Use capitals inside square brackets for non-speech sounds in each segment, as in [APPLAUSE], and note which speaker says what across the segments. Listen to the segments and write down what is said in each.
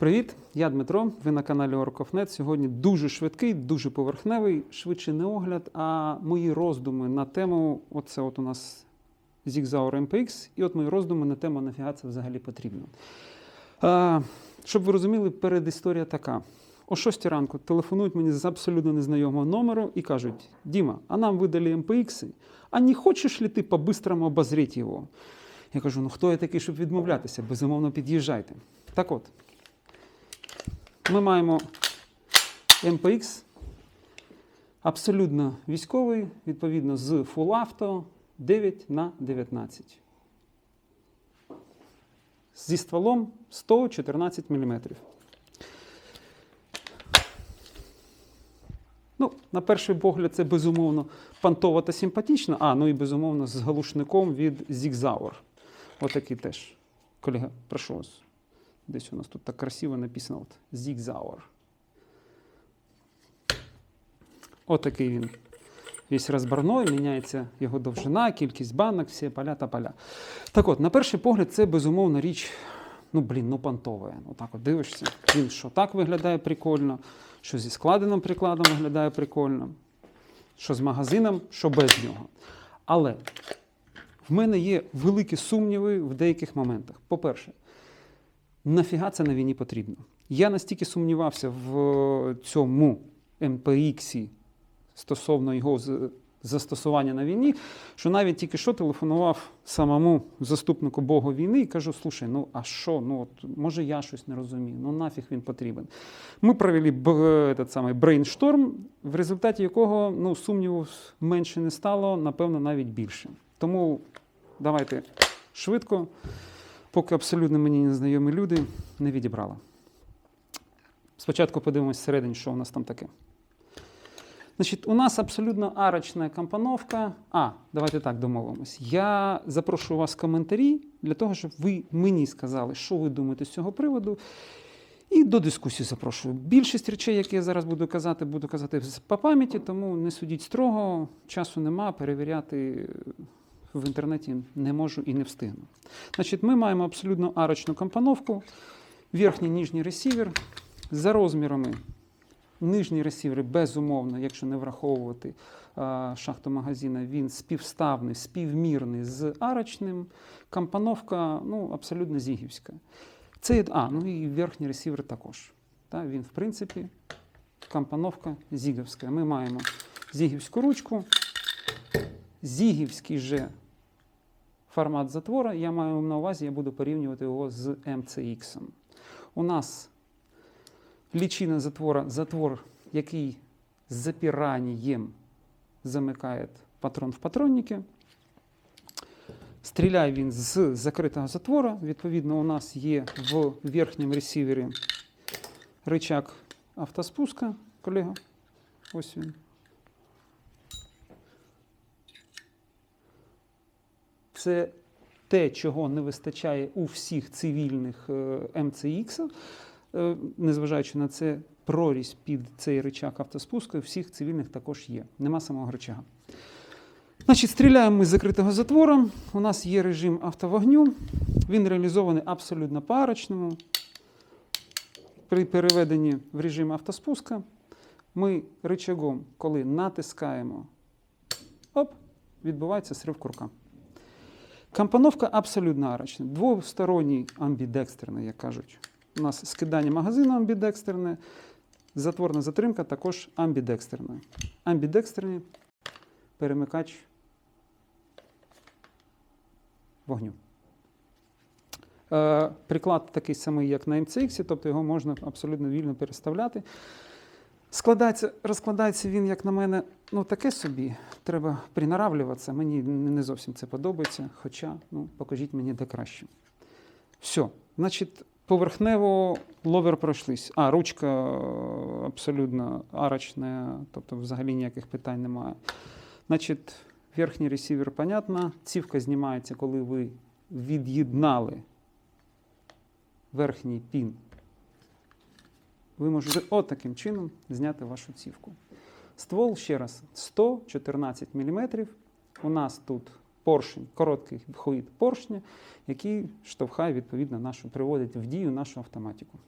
Speaker 1: Привіт, я Дмитро. Ви на каналі Orkofnet. Сьогодні дуже швидкий, дуже поверхневий, швидше не огляд, а мої роздуми на тему. Оце от у нас Zigzauer MPX, і от мої роздуми на тему, нафіга це взагалі потрібно. А, щоб ви розуміли, передісторія така. О 6 ранку телефонують мені з абсолютно незнайомого номеру і кажуть: Діма, а нам видали MPX, а не хочеш ли ти по-бистрому обозріти його? Я кажу: ну хто я такий, щоб відмовлятися? Безумовно, під'їжджайте. Так от, ми маємо MPX, абсолютно військовий, відповідно з Full Auto 9 на 19 зі стволом 114 мм. Ну, на перший погляд, це безумовно пантово та симпатично. А, ну і безумовно з галушником від Zigzauer. Отакий теж. Колега, прошу вас. Десь у нас тут так красиво написано от, Zigzauer. Отакий він. Весь розборной, міняється його довжина, кількість банок, всі поля та поля. Так от, на перший погляд, це безумовно річ, ну блін, ну понтова. Отак от дивишся. Він що так виглядає прикольно, що зі складеним прикладом виглядає прикольно, що з магазином, що без нього. Але в мене є великі сумніви в деяких моментах. По-перше, нафіга це на війні потрібно? Я настільки сумнівався в цьому MPX стосовно його застосування на війні, що навіть тільки що телефонував самому заступнику Богу війни і кажу: слушай, ну а що? Ну от може я щось не розумію, ну нафіг він потрібен. Ми провели б, этот самий брейншторм, в результаті якого ну, сумніву менше не стало, напевно, навіть більше. Тому давайте швидко, поки абсолютно мені незнайомі люди не відібрали. Спочатку подивимось всередині, що у нас там таке. Значить, у нас абсолютно арочна компоновка. А, давайте так домовимось. Я запрошую вас в коментарі для того, щоб ви мені сказали, що ви думаєте з цього приводу. І до дискусії запрошую. Більшість речей, які я зараз буду казати, буду казати по пам'яті, тому не судіть строго, часу нема, перевіряти в інтернеті не можу і не встигну. Значить, ми маємо абсолютно арочну компоновку, верхній ніжній ресівер за розмірами Нижні ресівери, безумовно, якщо не враховувати шахту магазина, він співставний, співмірний з арочним. Компоновка ну, абсолютно зігівська. Це, а, ну і верхній ресівер також. Та, він, в принципі, компоновка зігівська. Ми маємо зігівську ручку, зігівський же формат затвора. Я маю на увазі, я буду порівнювати його з MCX. У нас Лічина затвора, затвор, який з запиранням замикає патрон в патронники. Стріляє він з закритого затвора. Відповідно, у нас є в верхньому ресівері рычаг автоспуска. Колега, ось він. Це те, чого не вистачає у всіх цивільних е, MCX. Е, Незважаючи на це, прорізь під цей рычаг автоспуску у всіх цивільних також є. Нема самого рычага. Значить, стріляємо ми з закритого затвора. У нас є режим автовогню. Він реалізований абсолютно парочному. При переведенні в режим автоспуска ми рычагом, коли натискаємо, оп, відбувається срив курка. Компоновка абсолютно арочна. Двосторонній амбідекстерний, як кажуть. У нас скидання магазину амбідекстерне, затворна затримка також амбідекстерна. Амбідекстерний перемикач вогню. Е, приклад такий самий, як на MCX, тобто його можна абсолютно вільно переставляти. Складається, розкладається він, як на мене, ну таке собі. Треба принаравлюватися. Мені не зовсім це подобається. Хоча, ну, покажіть мені де краще. Все. Значить, поверхнево ловер пройшлись. А, ручка е, абсолютно арочна, тобто взагалі ніяких питань немає. Значить, верхній ресівер, понятно. Цівка знімається, коли ви від'єднали верхній пін. Ви можете от таким чином зняти вашу цівку. Ствол, ще раз, 114 мм. У нас тут поршень, короткий хвит поршня, який штовхає, відповідно, нашу, приводить в дію нашу автоматику.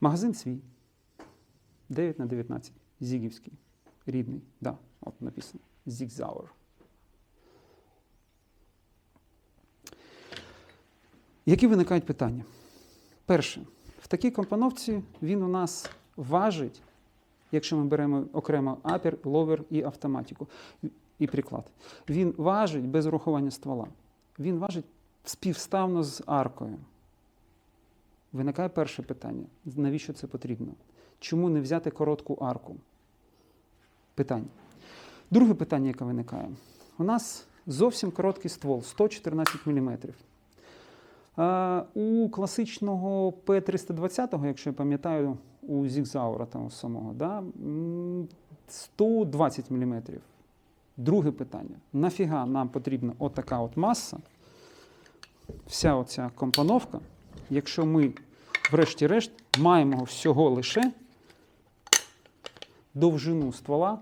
Speaker 1: Магазин свій. 9 на 19. Зігівський. Рідний. Да, от написано. Зігзауер. Які виникають питання? Перше, в такій компоновці він у нас важить, якщо ми беремо окремо апер, ловер і автоматику, і приклад. Він важить без урахування ствола. Він важить співставно з аркою. Виникає перше питання: навіщо це потрібно? Чому не взяти коротку арку? Питання. Друге питання, яке виникає. У нас зовсім короткий ствол 114 мм. У класичного П-320, якщо я пам'ятаю, у Зігзаура того самого, да, 120 мм. Друге питання. Нафіга нам потрібна отака от маса, вся оця компоновка, якщо ми, врешті-решт, маємо всього лише довжину ствола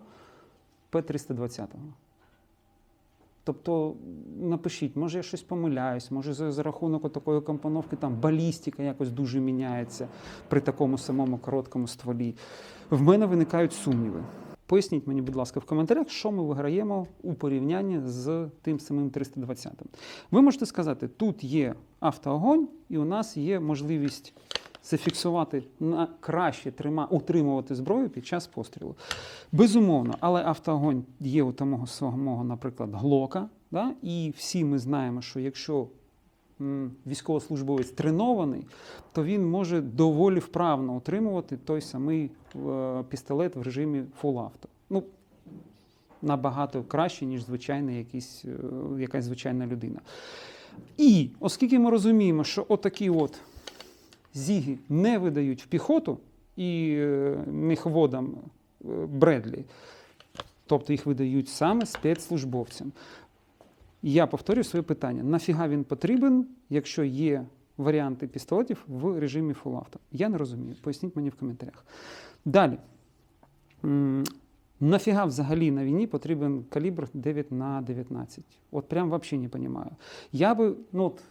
Speaker 1: П-320. Тобто напишіть, може я щось помиляюсь, може за, за рахунок такої компоновки там балістика якось дуже міняється при такому самому короткому стволі. В мене виникають сумніви. Поясніть мені, будь ласка, в коментарях, що ми виграємо у порівнянні з тим самим 320. Ви можете сказати, тут є автоогонь, і у нас є можливість зафіксувати на краще трима, утримувати зброю під час пострілу. Безумовно, але автоогонь є у того самого, наприклад, глока. Да? І всі ми знаємо, що якщо військовослужбовець тренований, то він може доволі вправно утримувати той самий е, пістолет в режимі auto. Ну, набагато краще, ніж звичайний е, якась звичайна людина. І оскільки ми розуміємо, що отакі от зіги не видають в піхоту і е, міхводам е, Бредлі, тобто їх видають саме спецслужбовцям. Я повторюю своє питання: нафіга він потрібен, якщо є варіанти пістолетів в режимі Auto? Я не розумію. Поясніть мені в коментарях. Далі. Нафіга взагалі на війні потрібен калібр 9 на 19? От прям взагалі не розумію. Я би, ну от,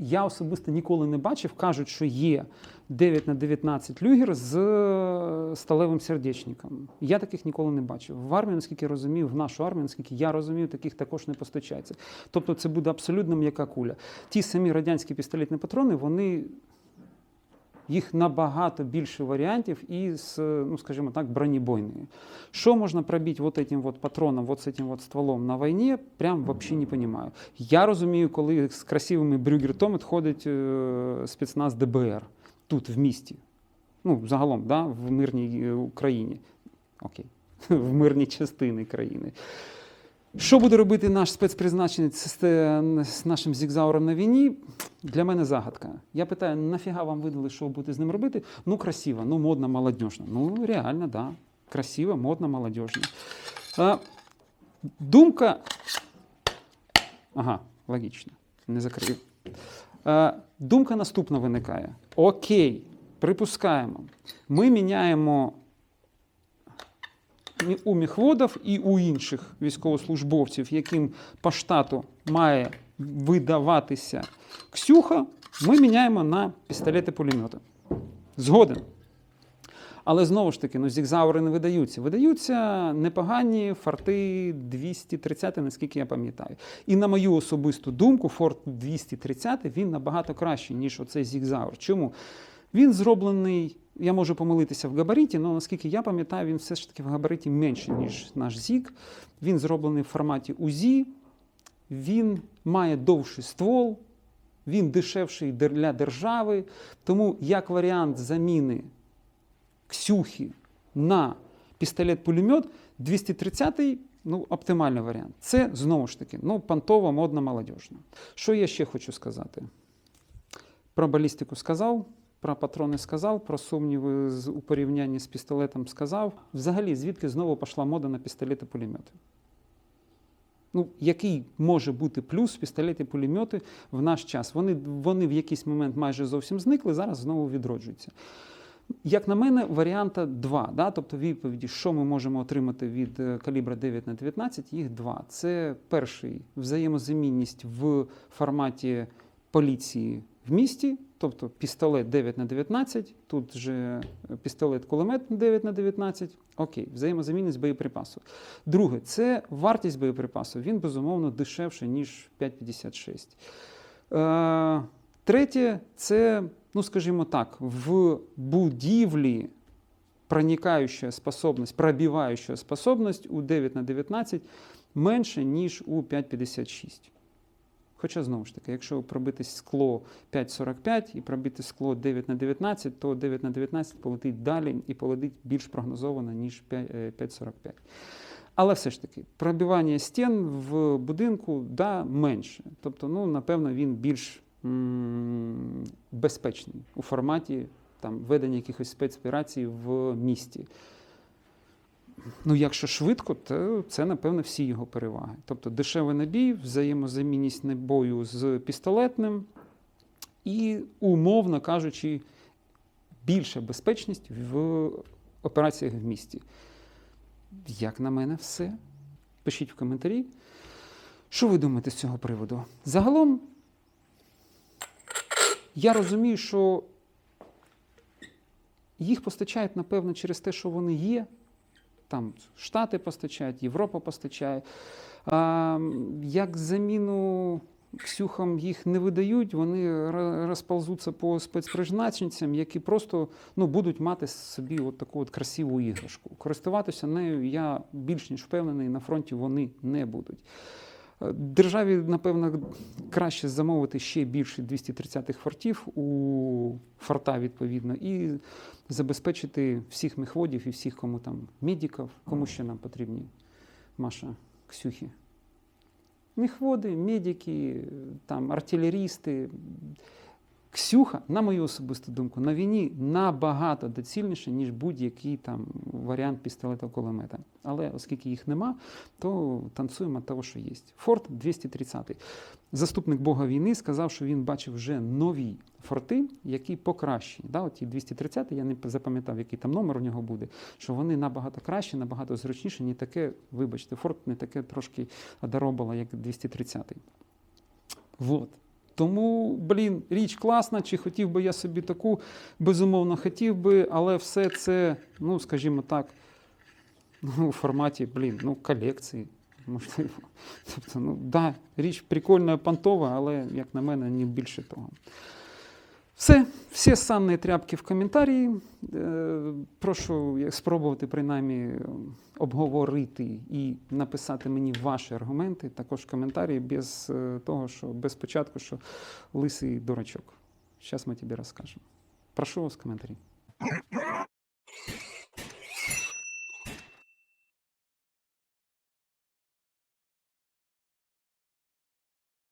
Speaker 1: я особисто ніколи не бачив, кажуть, що є 9 на 19 люгер з е, сталевим сердечником. Я таких ніколи не бачив. В армії, наскільки я розумію, в нашу армію, наскільки я розумію, таких також не постачається. Тобто це буде абсолютно м'яка куля. Ті самі радянські пістолетні патрони, вони Їх набагато більше варіантів і з, ну, скажімо так, бронебойные. Що можна пробити вот этим вот патроном, вот з этим вот стволом на війні, прям вообще не понимаю. Я розумію, коли з красивими Брюгер Томет ходить е, спецназ ДБР тут, в місті. Ну, загалом, да, в мирній е, Україні. Окей. [LAUGHS] В мирній частини країни. Що буде робити наш спецпризначенець з, нашим зігзауром на війні? Для мене загадка. Я питаю, нафіга вам видали, що будете з ним робити? Ну, красиво, ну, модно, молодежно. Ну, реально, да. Красиво, модно, молодежно. А, думка. Ага, логічно. Не закрив. А, думка наступна виникає. Окей, припускаємо. Ми міняємо мі- у міхводів і у інших військовослужбовців, яким по штату має видаватися Ксюха, ми міняємо на пістолети-пулемети. Згоден. Але знову ж таки, ну, зігзаури не видаються. Видаються непогані форти 230, наскільки я пам'ятаю. І на мою особисту думку, форт 230 він набагато кращий, ніж оцей зігзаур. Чому? Він зроблений, я можу помилитися в габаріті, але наскільки я пам'ятаю, він все ж таки в габариті менший, ніж наш зік. Він зроблений в форматі УЗІ, він має довший ствол, він дешевший для держави. Тому як варіант заміни Ксюхи на пістолет-пулемет 230-й ну, оптимальний варіант. Це знову ж таки ну, понтова, модна, молодіжна. Що я ще хочу сказати? Про балістику сказав, про патрони сказав, про сумніви у порівнянні з пістолетом сказав. Взагалі, звідки знову пішла мода на пістолети-пулемети? Ну, який може бути плюс пістолети пулемети в наш час? Вони, вони в якийсь момент майже зовсім зникли, зараз знову відроджуються. Як на мене, варіанта два. Да? Тобто відповіді, що ми можемо отримати від е, калібра 9 на 19, їх два. Це перший взаємозамінність в форматі поліції в місті, тобто пістолет 9 на 19 тут же пістолет кулемет 9 на 19 Окей, взаємозамінність боєприпасу. Друге, це вартість боєприпасу. Він безумовно дешевше, ніж 5,56. Е, третє, це, ну скажімо так, в будівлі проникающая способность, пробивающая способность у 9 на 19 менше, ніж у 5,56. Хоча, знову ж таки, якщо пробити скло 5,45 і пробити скло 9 на 19, то 9 на 19 полетить далі і полетить більш прогнозовано, ніж 5, е, 5,45. Але все ж таки, пробивання стін в будинку да, менше. Тобто, ну, напевно, він більш м, безпечний у форматі там, ведення якихось спецоперацій в місті. Ну, якщо швидко, то це, напевно, всі його переваги. Тобто дешевий набій, взаємозамінність набою з пістолетним і, умовно кажучи, більша безпечність в операціях в місті. Як на мене, все. Пишіть в коментарі. Що ви думаєте з цього приводу? Загалом, я розумію, що їх постачають, напевно, через те, що вони є. Там Штати постачають, Європа постачає. А, як заміну ксюхам їх не видають, вони розповзуться по спецпризначенцям, які просто ну, будуть мати собі от таку от красиву іграшку. Користуватися нею, я більш ніж впевнений, на фронті вони не будуть. Державі, напевно, краще замовити ще більше 230-х фортів у форта, відповідно, і забезпечити всіх мехводів і всіх, кому там медиків, кому ще нам потрібні, Маша, Ксюхи. Мехводи, медики, там, артилерісти. Ксюха, на мою особисту думку, на війні набагато доцільніше, ніж будь-який там варіант пістолета кулемета. Але оскільки їх нема, то танцюємо того, що є. Форт 230. Заступник Бога війни сказав, що він бачив вже нові форти, які покращені. Да, от ті 230, я не запам'ятав, який там номер у нього буде, що вони набагато кращі, набагато зручніші, не таке, вибачте, форт не таке трошки одаробало, як 230-й. Вот. Тому, блін, річ класна, чи хотів би я собі таку, безумовно, хотів би, але все це, ну, скажімо так, ну, у форматі, блін, ну, колекції, можливо. Тобто, ну, да, річ прикольна, понтова, але, як на мене, не більше того. Все, всі санні тряпки в коментарі. Е, Прошу спробувати принаймні обговорити і написати мені ваші аргументи, також коментарі, без е, того, що без початку, що лисий дурачок. Зараз ми тобі розкажемо. Прошу вас коментарі.